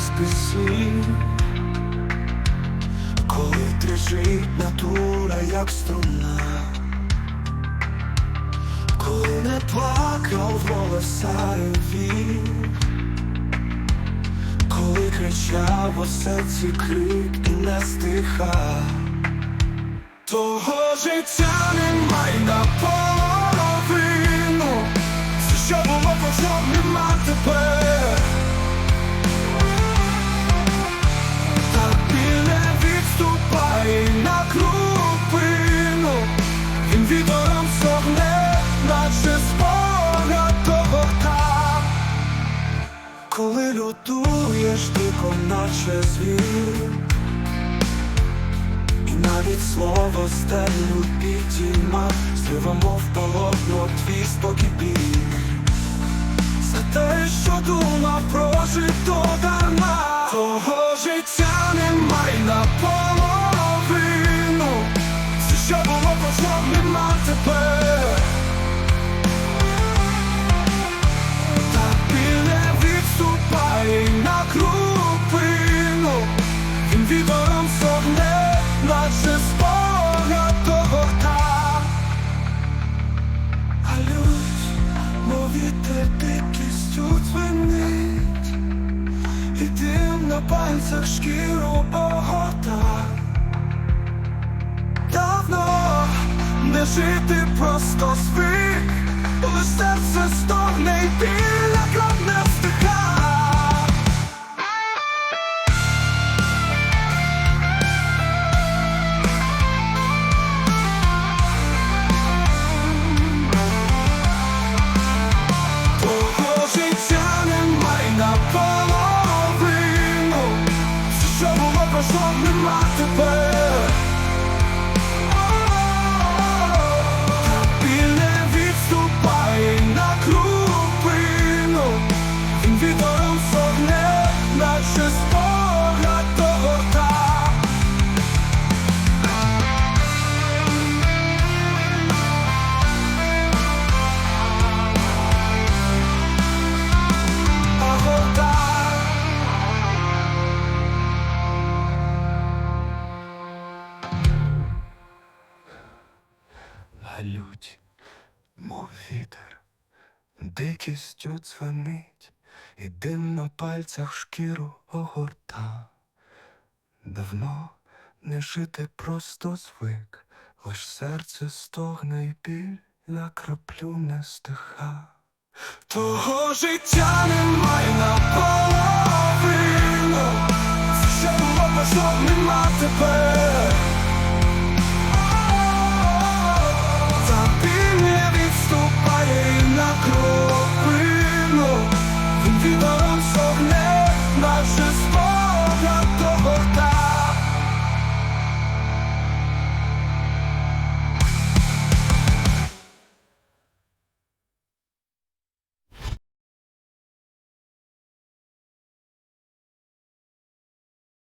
слів, коли тріжить натура, як струна, коли не плакав він, коли кричав у серці крик і не стиха, того життя немає наполовину, все, що було, кожного нема тепер. Коли лютуєш дико, наче звір, і навіть слово стелю підійма, Слива в полотно, твій спокій біль. За те, що думав про жито дарма вітер дикістю дзвенить, і дим на пальцях шкіру огорта. Давно не жити просто звик, лиш серце стогне й біля Галють, мов вітер, дикістю дзвенить, і дим на пальцях шкіру огорта. Давно не жити просто звик, лиш серце стогне і біль на краплю не стиха. Того життя немає наполовину що було пройшло, нема тепер